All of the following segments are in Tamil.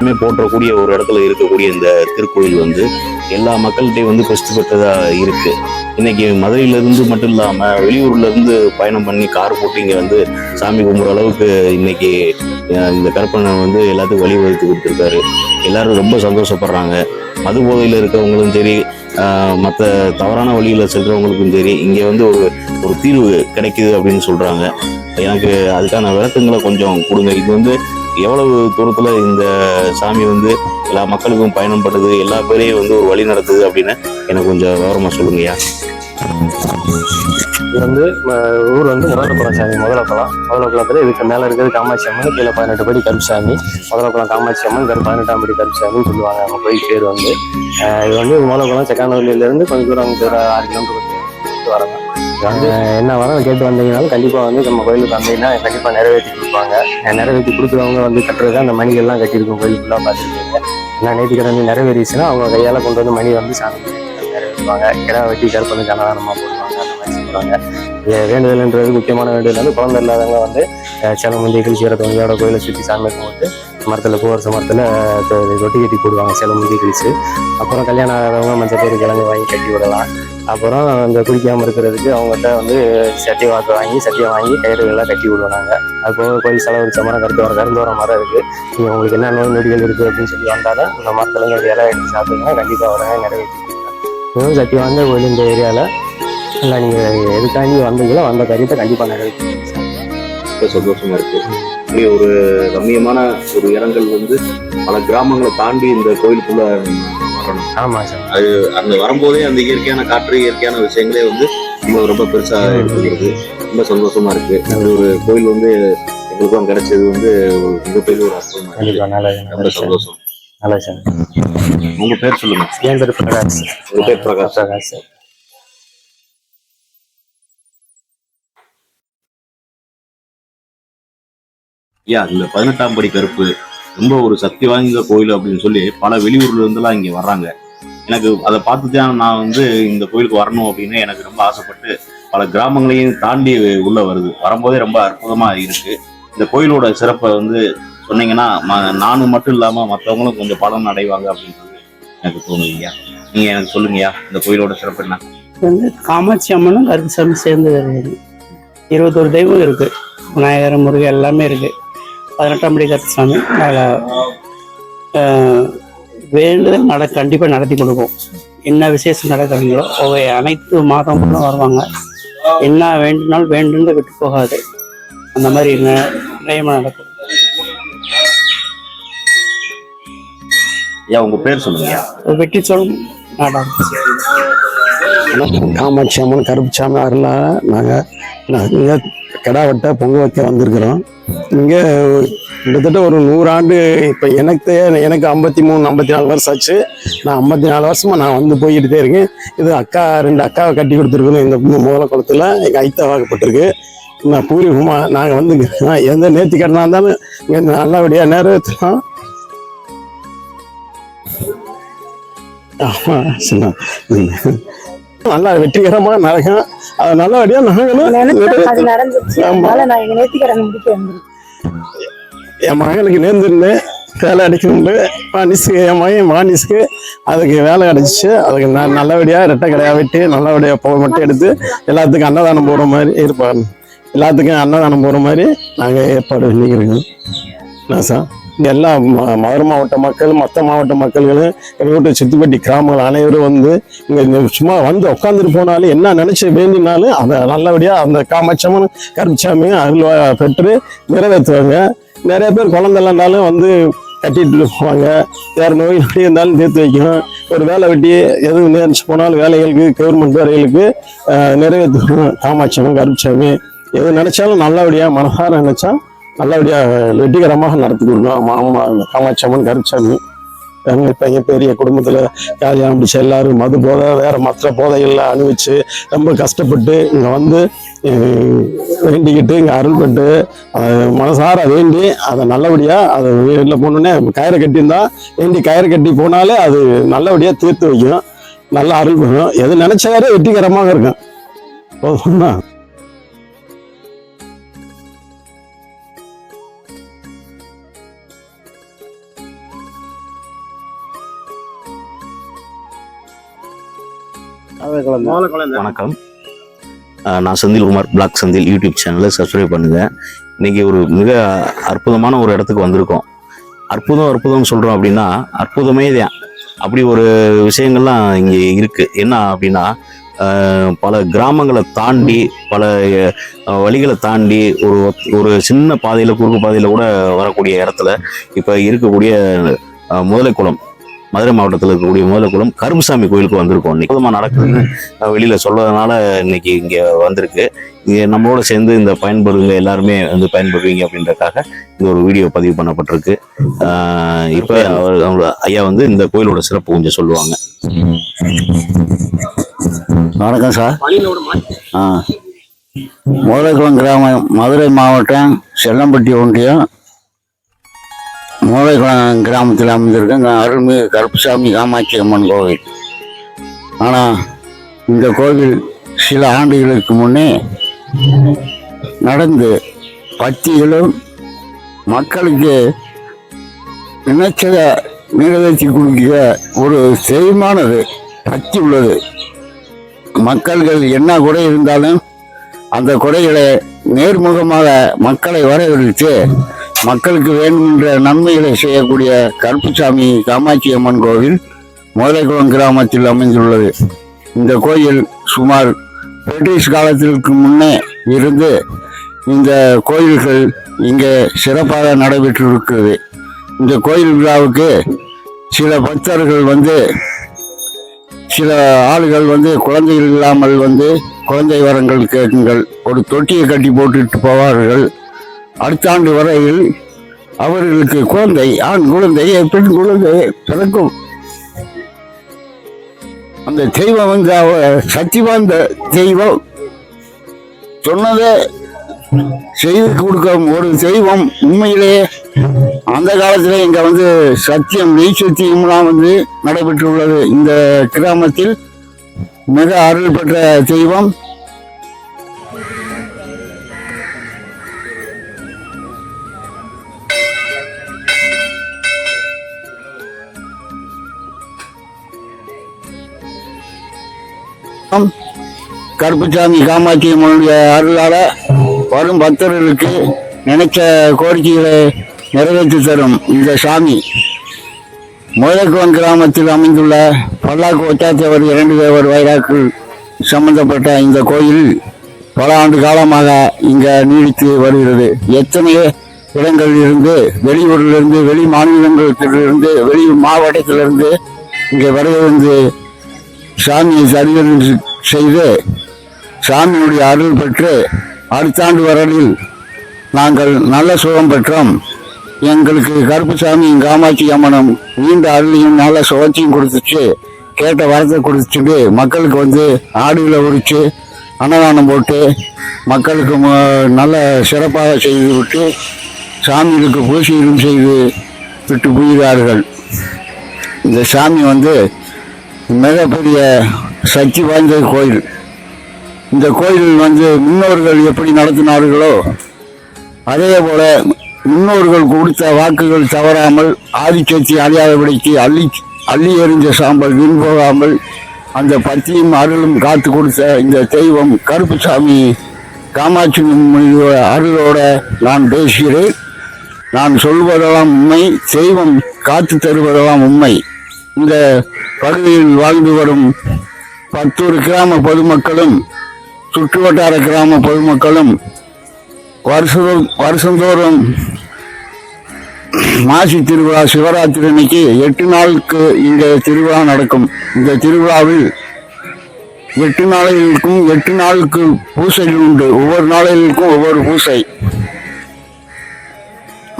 எல்லாமே போற்றக்கூடிய ஒரு இடத்துல இருக்கக்கூடிய இந்த திருக்கோயில் வந்து எல்லா மக்கள்கிட்டையும் வந்து பிரசித்தி பெற்றதா இருக்கு. இன்னைக்கு மதுரையில இருந்து மட்டும் இல்லாம வெளியூர்ல இருந்து பயணம் பண்ணி கார் போட்டு இங்க வந்து சாமி கும்பிட்ற அளவுக்கு இன்னைக்கு இந்த கற்பனை வந்து எல்லாத்துக்கும் வழிவகுத்து கொடுத்துருக்காரு. எல்லாரும் ரொம்ப சந்தோஷப்படுறாங்க. மது போதையில் இருக்கிறவங்களும் சரி மற்ற தவறான வழியில் செல்றவங்களுக்கும் சரி இங்கே வந்து ஒரு ஒரு தீர்வு கிடைக்குது அப்படின்னு சொல்கிறாங்க எனக்கு அதுக்கான விளக்கங்களை கொஞ்சம் கொடுங்க. இது வந்து எவ்வளவு தூரத்துல இந்த சாமி வந்து எல்லா மக்களுக்கும் பயணம் பண்ணுது எல்லா பேரையும் வந்து ஒரு வழி நடத்துது அப்படின்னு எனக்கு கொஞ்சம் விவரமா சொல்லுங்கய்யா. இது வந்து ஊர் வந்து முதலக்குளம் சாமி முதலக்குளம் முதலக்குளத்துல இதுக்கு மேலே இருக்கிறது காமாட்சி அம்மன் கீழே பதினெட்டு படி கருப்புசாமி முதலக்குளம் காமாட்சி அம்மன் கரு பதினெட்டாம் படி கருப்புசாமின்னு சொல்லுவாங்க. அவங்க போய் பேர் வந்து. இது வந்து முதலக்குளம் செக்கானூர்ல கொஞ்சம் தூரம் ஒரு ஆறு கிலோமீட்டர் வராங்க என்ன வரம் கேட்டு வந்தீங்கனாலும் கண்டிப்பாக வந்து நம்ம கோயிலுக்கு வந்தீங்கன்னா கண்டிப்பாக நிறைவேற்றி கொடுப்பாங்க. நிறைவேற்றி கொடுக்குறவங்க வந்து கட்டுறது அந்த மணிகள்லாம் கட்டியிருக்கும் கோயில் ஃபுல்லாக பார்த்துருக்கீங்க. ஏன்னா நேற்றுக்கிழமை நிறைவேறிச்சுன்னா அவங்க கையால் கொண்டு வந்து மணி வந்து சாமி நிறைவேற்றுவாங்க. கிடா வெட்டி கருப்பனுக்கு அன்னதானமா போடுவாங்க அந்த மாதிரி சொல்லுவாங்க வேண்டுதல்ன்றது முக்கியமான வேண்டுதல் வந்து குழந்தை இல்லாதவங்க வந்து சில சேலம் முந்திகள் சீரத்தவங்களோட கோயிலை சுற்றி சாமி கும்பிட்டு மரத்தில் பூவரச மரத்தில் ரொட்டி கட்டி போடுவாங்க. சில முந்தி கழிச்சு அப்புறம் கல்யாணம் ஆகாதவங்க மஞ்சள் பேர் கிழங்கு வாங்கி கட்டி விடலாம். அப்புறம் அந்த குடிக்காமல் இருக்கிறதுக்கு அவங்ககிட்ட வந்து சட்டி வாக்கு வாங்கி சட்டியை வாங்கி கயிறுகள்லாம் கட்டி விடுவாங்க அது போக கோயில் செலவு மரம் கருத்து வர கருந்து வர மரம் இருக்குது நீங்கள் உங்களுக்கு என்ன நோய் நொடிகள் இருக்குது அப்படின்னு சொல்லி வந்தாலும் இந்த மரத்துல இருந்து இலை எடுத்து சாப்பிட்டீங்கன்னா கண்டிப்பாக உடனே நிறைவேற்றி கொடுக்குறேன் சட்டி வாங்க கோயில் இந்த ஏரியாவில் இல்லை நீங்கள் எதுக்காண்டி வந்தீங்களோ வந்த காரியத்தை கண்டிப்பாக நிறைவேற்றி ரொம்ப இருக்குது இருக்கு. இப்படி ஒரு ரம்மியமான ஒரு இடங்கள் வந்து பல கிராமங்களை தாண்டி இந்த கோயிலுக்குள்ள வரணும் ஆமாம் சார் அந்த வரும்போதே அந்த இயற்கையான காற்று இயற்கையான விஷயங்களே வந்து ரொம்ப ரொம்ப பெருசா எடுத்துக்கிறது ரொம்ப சந்தோஷமா இருக்கு. இந்த ஒரு கோயில் வந்து எங்களுக்கும் கிடைச்சது வந்து ஒரு மிகப்பெரிய ஒரு அற்புதமா ரொம்ப சந்தோஷம். நல்லது சார் உங்க பேர் சொல்லுங்க. என் பேர் பிரகாஷ் உங்க பேர் பிரகாஷ் பிரகாஷ் சார். ஐயா இந்த பதினெட்டாம் படி கருப்பு. ரொம்ப ஒரு சக்தி வாய்ந்த கோயில் அப்படின்னு சொல்லி பல வெளியூர்ல இருந்தெல்லாம் இங்கே வர்றாங்க. எனக்கு அதை பார்த்து தான் நான் வந்து இந்த கோயிலுக்கு வரணும் அப்படின்னு எனக்கு ரொம்ப ஆசைப்பட்டு பல கிராமங்களையும் தாண்டி உள்ள வருது. வரும்போதே ரொம்ப அற்புதமா இருக்கு. இந்த கோயிலோட சிறப்பை வந்து சொன்னீங்கன்னா ம- நானும் மட்டும் இல்லாம மற்றவங்களும் கொஞ்சம் பலன் அடைவாங்க அப்படின்றது எனக்கு தோணுதுங்கய்யா. நீங்க எனக்கு சொல்லுங்கய்யா இந்த கோயிலோட சிறப்பு என்ன? வந்து காமாட்சி அம்மனும் கருப்புசாமி சேர்ந்து வருது. இருபத்தொரு தெய்வம் இருக்கு. விநாயகர் முருகன் எல்லாமே இருக்கு. பதினெட்டாம் படி கருப்புசாமி அதில் வேண்டுதல் நட கண்டிப்பாக நடத்தி கொடுக்கும் என்ன விசேஷம் நடக்கிறீங்களோ ஒவ்வொரு அனைத்து மாதங்களும் வருவாங்க. என்ன வேண்டுனாலும் வேண்டுன்னு விட்டு போகாது. அந்த மாதிரி நியமம் நடக்கும். ஐயா உங்க பேர் சொல்லுங்கய்யா ஒரு வெற்றி சொல் நாடாகும் காமாட்சி அம்மன் கருப்புச்சாமி அருளா நாங்கள் இங்கே கடா வெட்ட பொங்க வைக்க வந்திருக்கிறோம். இங்கே கிட்டத்தட்ட ஒரு நூறாண்டு இப்போ எனக்கு எனக்கு ஐம்பத்தி மூணு ஐம்பத்தி நாலு வருஷம் ஆச்சு. நான் ஐம்பத்தி நாலு வருஷமாக நான் வந்து போய்கிட்டே இருக்கேன். இது அக்கா ரெண்டு அக்காவை கட்டி கொடுத்துருக்கணும் இந்த மூல குளத்தில் எங்கள் ஐத்தாவாகப்பட்டிருக்கு நான் பூர்வீகமாக நாங்கள் வந்து எந்த நேர்த்தி கடனாக இருந்தாலும் இங்கே நல்லபடியாக நிறைவேற்றலாம் ஆமாம் சின்ன நல்லா வெற்றிகரமாக நடக்கும் அது நல்லபடியாக நாங்களும் நான் என் மகனுக்கு நேர்ந்திருந்தேன் வேலை அடிக்கணுண்டு வாணிஸுக்கு என் மகன் வாணிஸுக்கு அதுக்கு வேலை கிடைச்சிச்சு அதுக்கு நான் நல்லபடியாக ரெட்டை கடையாக வெட்டி நல்லபடியாக போக மட்டும் எடுத்து எல்லாத்துக்கும் அன்னதானம் போகிற மாதிரி ஏற்பாடு. எல்லாத்துக்கும் அன்னதானம் போகிற மாதிரி நாங்கள் ஏற்பாடு பண்ணிக்கிறோங்க என்ன சார். எல்லா ம- மதுரை மாவட்ட மக்கள் மற்ற மாவட்ட மக்கள்களும் எங்கள்கிட்ட சித்துப்பட்டி கிராமங்கள் அனைவரும் வந்து இங்கே சும்மா வந்து உட்காந்துட்டு போனாலும் என்ன நினச்சி வேண்டினாலும் அதை நல்லபடியாக அந்த காமாட்சம்மன் கருப்புச்சாமியும் அருள்வா பெற்று நிறைவேற்றுவாங்க. நிறைய பேர் குழந்தை இருந்தாலும் வந்து கட்டிட்டு போவாங்க. வேறு நோய் நொடி இருந்தாலும் தீர்த்து வைக்கணும். ஒரு வேலை வெட்டி எதுவும் நேர்ச்சி போனாலும் வேலைகளுக்கு கவர்மெண்ட் வேலைகளுக்கு ஆஹ், நிறைவேற்றுவோம். காமாட்சியம்மன் கருப்புச்சாமி எது நினச்சாலும் நல்லபடியாக மனசார நினச்சா நல்லபடியாக வெற்றிகரமாக நடத்தி கொடுக்கணும் மாமா காமாட்சியம்மன் கருச்சாமி எங்கள் பையன் பெரிய குடும்பத்தில் கல்யாணம் முடிச்சு எல்லாரும் மது போதை வேற மற்ற போதைகள்லாம் அனுபவிச்சு ரொம்ப கஷ்டப்பட்டு இங்கே வந்து வேண்டிக்கிட்டு இங்கே அருள்பட்டு மனசார வேண்டி அதை நல்லபடியாக அதை வீட்டில் போனோடனே கயிறு கட்டியிருந்தா வேண்டி கயிறை கட்டி போனாலே அது நல்லபடியாக தீர்த்து வைக்கும். நல்லா அருள் பண்ணும் எது நினைச்சாரே வெற்றிகரமாக இருக்கும். போதும்னா வணக்கம். அஹ் நான் செந்தில்குமார் பிளாக் செந்தில் யூடியூப் சேனலை சப்ஸ்கிரைப் பண்ணுங்க. இன்னைக்கு ஒரு மிக அற்புதமான ஒரு இடத்துக்கு வந்திருக்கோம். அற்புதம் அற்புதம் சொல்றோம் அப்படின்னா அற்புதமே தான் அப்படி ஒரு விஷயங்கள்லாம் இங்கே இருக்கு. என்ன அப்படின்னா பல கிராமங்களை தாண்டி பல வழிகளை தாண்டி ஒரு ஒரு சின்ன பாதையில குறுக்கு பாதையில கூட வரக்கூடிய இடத்துல இப்ப இருக்கக்கூடிய முதலைக்குளம். மதுரை மாவட்டத்தில் இருக்கக்கூடிய முதலைக்குளம் கருப்புசாமி கோயிலுக்கு வந்திருக்கோம் இன்னைக்கு. அற்புதமா நடக்குதுன்னு வெளியில சொல்றதுனால இன்னைக்கு இங்க வந்திருக்கு. இங்க நம்மளோட சேர்ந்து இந்த பயன்படுங்க எல்லாருமே வந்து பயன்படுவீங்க அப்படின்றதுக்காக இந்த ஒரு வீடியோ பதிவு பண்ணப்பட்டிருக்கு. இப்ப அவர் அவங்க ஐயா வந்து இந்த கோயிலோட சிறப்பு கொஞ்சம் சொல்லுவாங்க. வணக்கம் சார். ஆ மூளைக்குளம் கிராமம் மதுரை மாவட்டம் செல்லம்பட்டி ஒன்றியம். மூளைக்குளம் கிராமத்தில் அமைந்திருக்க அருள்மிகு கருப்புசாமி காமாட்சி அம்மன் கோவில். ஆனால் இந்த கோவில் சில ஆண்டுகளுக்கு முன்னே நடந்து பத்திகளும் மக்களுக்கு நினைச்சதை நிறைவேற்றி கொடுக்கிற ஒரு செழிமானது பக்தி உள்ளது. மக்கள்கள் என்ன குறை இருந்தாலும் அந்த குறைகளை நேர்முகமாக மக்களை வரவழைத்து மக்களுக்கு வேண்டுமென்ற நன்மைகளை செய்யக்கூடிய கருப்புசாமி காமாட்சி அம்மன் கோவில் முதலைக்குளம் கிராமத்தில் அமைந்துள்ளது. இந்த கோயில் சுமார் பிரிட்டிஷ் காலத்திற்கு முன்னே இருந்து இந்த கோயில்கள் இங்கே சிறப்பாக நடைபெற்றிருக்கிறது. இந்த கோயில் விழாவுக்கு சில பக்தர்கள் வந்து சில ஆளுகள் வந்து குழந்தைகள் இல்லாமல் வந்து குழந்தை வரங்கள் கேட்குங்கள் ஒரு தொட்டியை கட்டி போட்டுட்டு போவார்கள். அடுத்த ஆண்டு வரையில் அவர்களுக்கு குழந்தை ஆண் குழந்தை பெண் குழந்தை பிறக்கும். அந்த தெய்வம் வந்து அவ சக்தி வாய்ந்த தெய்வம். சொன்னதை செய்து கொடுக்கும் ஒரு தெய்வம் உண்மையிலேயே அந்த காலத்தில் இங்க வந்து சத்தியம் நெய் சத்தியம்லாம் வந்து நடைபெற்றுள்ளது. இந்த கிராமத்தில் மிக அருள் பெற்ற தெய்வம். கருப்புசாமி காமாட்சி அம்மனுடைய அருளால வரும் பக்தர்களுக்கு நினைச்ச கோரிக்கைகளை நிறைவேற்றி தரும் இந்த சாமி. முதலக்குவன் கிராமத்தில் அமைந்துள்ள பல்லாக்கு ஒட்டாத்தேவர் இரண்டு தேவர் வைராக்கள் சம்பந்தப்பட்ட இந்த கோயில் பல ஆண்டு காலமாக இங்கே நீடித்து வருகிறது. எத்தனையோ இடங்களிலிருந்து வெளியூரிலிருந்து வெளி மாநிலங்களிலிருந்து வெளி மாவட்டத்திலிருந்து இங்கே வருகிறது. சாமியை சரிதல் செய்து சாமியுடைய அருள் பெற்று அடுத்தாண்டு வரலில் நாங்கள் நல்ல சுகம் பெற்றோம். எங்களுக்கு கருப்புசாமியும் காமாட்சி அம்மனும் நீண்ட அருளையும் நல்ல சுகத்தையும் கொடுத்துச்சு கேட்ட வரத்தை கொடுத்துட்டு மக்களுக்கு வந்து ஆடுகளை உரிச்சு அன்னதானம் போட்டு மக்களுக்கு ம- நல்ல சிறப்பாக செய்து விட்டு சாமிகளுக்கு பூசைகளும் செய்து விட்டு புகிறார்கள். இந்த சாமி வந்து மிகப்பெரிய சக்தி வாய்ந்த கோயில். இந்த கோயில் வந்து முன்னோர்கள் எப்படி நடத்தினார்களோ அதே போல முன்னோர்கள் கொடுத்த வாக்குகள் தவறாமல் ஆதிச்சத்தி அழியாதபடிக்கு அள்ளி அள்ளி எறிஞ்ச சாம்பல் வீண் போகாமல் அந்த பத்தியும் அருளும் காத்து கொடுத்த இந்த தெய்வம் கருப்புசாமி காமாட்சி அம்மனுடைய அருளோட நான் பேசுகிறேன். நான் சொல்வதெல்லாம் உண்மை தெய்வம் காத்து தருவதெல்லாம் உண்மை. இந்த பகுதியில் வாழ்ந்து வரும் பத்தூர் கிராம பொதுமக்களும் சுற்றுவட்டார கிராம பொதுமக்களும் வருஷம் வருஷந்தோறும் மாசி திருவிழா சிவராத்திரி அன்னைக்கு எட்டு நாளுக்கு இந்த திருவிழா நடக்கும். இந்த திருவிழாவில் எட்டு நாளைகளுக்கும் எட்டு நாளுக்கு பூசைகள் உண்டு. ஒவ்வொரு நாளைகளுக்கும் ஒவ்வொரு பூசை.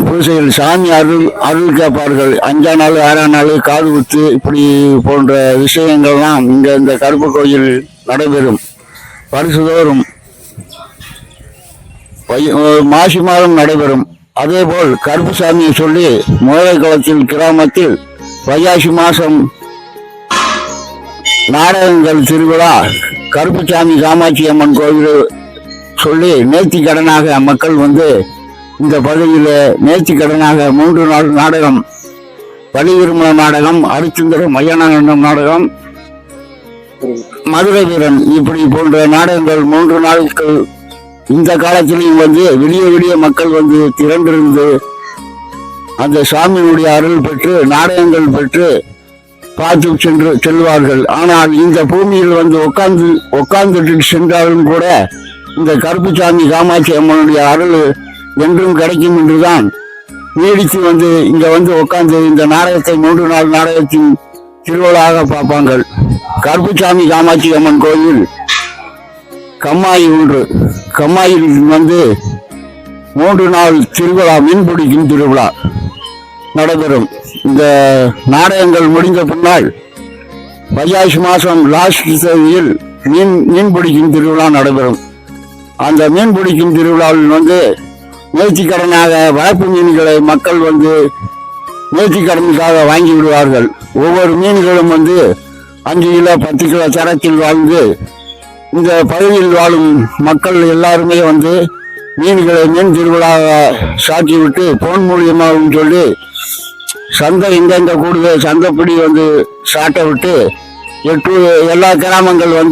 பூசைகள் சாமி அருள் அருள் கேட்பார்கள். அஞ்சாம் நாள் ஆறாம் நாள் காது குத்து இப்படி போன்ற விஷயங்கள்லாம் இங்கே இந்த கருப்பு கோயில் நடைபெறும். வருஷதோறும் வை- மாசி மாதம் நடைபெறும். அதேபோல் கருப்புசாமியை சொல்லி குளத்தில் கிராமத்தில் வையாசி மாதம் நாடகங்கள் திருவிழா கருப்புசாமி காமாட்சி அம்மன் கோவில் சொல்லி நேர்த்தி கடனாக மக்கள் வந்து இந்த பகுதியில் நேர்த்தி கடனாக மூன்று நாள் நாடகம் வழி நாடகம் அரிச்சந்திர மையனானந்தம் நாடகம் மதுரை வீரன். இப்படி போன்ற நாடகங்கள் மூன்று நாட்கள் இந்த காலத்திலையும் வந்து விடிய விடிய மக்கள் வந்து திரண்டிருந்து அந்த சுவாமியினுடைய அருள் பெற்று நாடகங்கள் பெற்று பார்த்து சென்று செல்வார்கள். ஆனால் இந்த பூமியில் வந்து உட்கார்ந்து உட்கார்ந்துட்டு சென்றாலும் கூட இந்த கருப்புசாமி காமாட்சி அம்மனுடைய அருள் என்றும் கிடைக்கும் என்றுதான் நீடித்து வந்து இங்க வந்து உட்கார்ந்து இந்த நாடகத்தை மூன்று நாள் நாடகத்தின் திருவிழாக பார்ப்பாங்கள் கருப்புசாமி காமாட்சி அம்மன் கோயில். கம்மாய் ஒன்று. கம்மாயில் வந்து மூன்று நாள் திருவிழா மீன்பிடிக்கும் திருவிழா நடைபெறும். இந்த நாடகங்கள் முடிந்த பின்னால் வைகாசி மாதம் லாஸ்ட் தேதியில் மீன் மீன் பிடிக்கும் திருவிழா நடைபெறும். அந்த மீன் பிடிக்கும் திருவிழாவில் வந்து நேர்த்திக்கடனாக வளர்ப்பு மீன்களை மக்கள் வந்து நேர்த்திக்கடனுக்காக வாங்கி விடுவார்கள். ஒவ்வொரு மீன்களும் வந்து அஞ்சு கிலோ பத்து கிலோ சரக்கில் வாழ்ந்து இந்த பகுதியில் வாழும் மக்கள் எல்லாருமே வந்து மீன்களை மீன் திருவிழாவை சாட்சி விட்டு போன் மூலியமாகவும் சொல்லி சந்தை இந்த கூடுதல் சந்தைப்படி வந்து சாட்டை விட்டு எட்டு எல்லா கிராமங்கள் வந்து